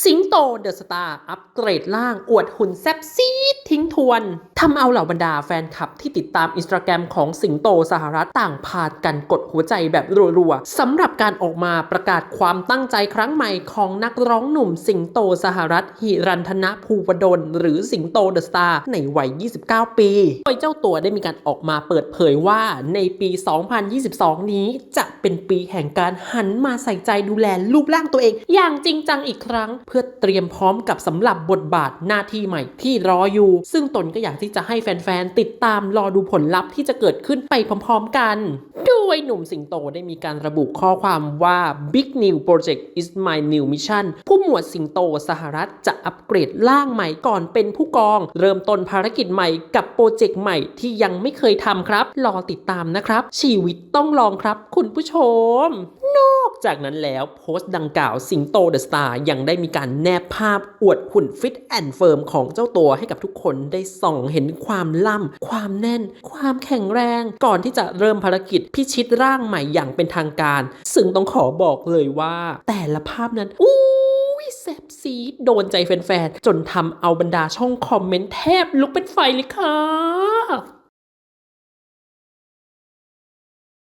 สิงโตเดอะสตาร์อัปเกรดล่างอวดหุ่นแซ่บซีดทิ้งทวนทำเอาเหล่าบรรดาแฟนคลับที่ติดตามอินสตาแกรมของสิงโตสหรัฐต่างพากันกดหัวใจแบบรัวๆสำหรับการออกมาประกาศความตั้งใจครั้งใหม่ของนักร้องหนุ่มสิงโตสหรัฐหิรันธนภูวดลหรือสิงโตเดอะสตาร์ในวัย 29 ปีโดยเจ้าตัวได้มีการออกมาเปิดเผยว่าในปี 2022 นี้จะ เป็นปีแห่งการหันมาใส่ใจดูแลรูปร่างตัวเอง อย่างจริงจังอีกครั้ง เพื่อเตรียมพร้อมกับสำหรับบทบาทหน้าที่ใหม่ที่รออยู่ ซึ่งตนก็อยากที่จะให้แฟนๆ ติดตามรอดูผลลัพธ์ที่จะเกิดขึ้นไปพร้อมๆกันโดยหนุ่มสิงโตได้มีการระบุข้อความว่า Big New Project is my new mission ผู้หมวดสิงโตสหรัฐจะอัปเกรดร่างใหม่ก่อนเป็นผู้กอง เริ่มต้นภารกิจใหม่กับโปรเจกต์ใหม่ที่ยังไม่เคยทำครับ รอติดตามนะครับ ชีวิตต้องลองครับ คุณผู้ชม นอกจากนั้นแล้วโพสต์ดังกล่าวสิงโตเดอะสตาร์ยังได้มีการแนบภาพอวดหุ่นฟิตแอนด์เฟิร์มของเจ้าตัวให้กับทุกคนได้ส่องเห็นความล่ำ ความแน่น ความแข็งแรง ก่อนที่จะเริ่มภารกิจพิชิตร่างใหม่อย่างเป็นทางการ ซึ่งต้องขอบอกเลยว่า แต่ละภาพนั้นอู้ยแซบซีดโดนใจแฟนๆ จนทำเอาบรรดาช่องคอมเมนต์แทบลุกเป็นไฟเลยค่ะ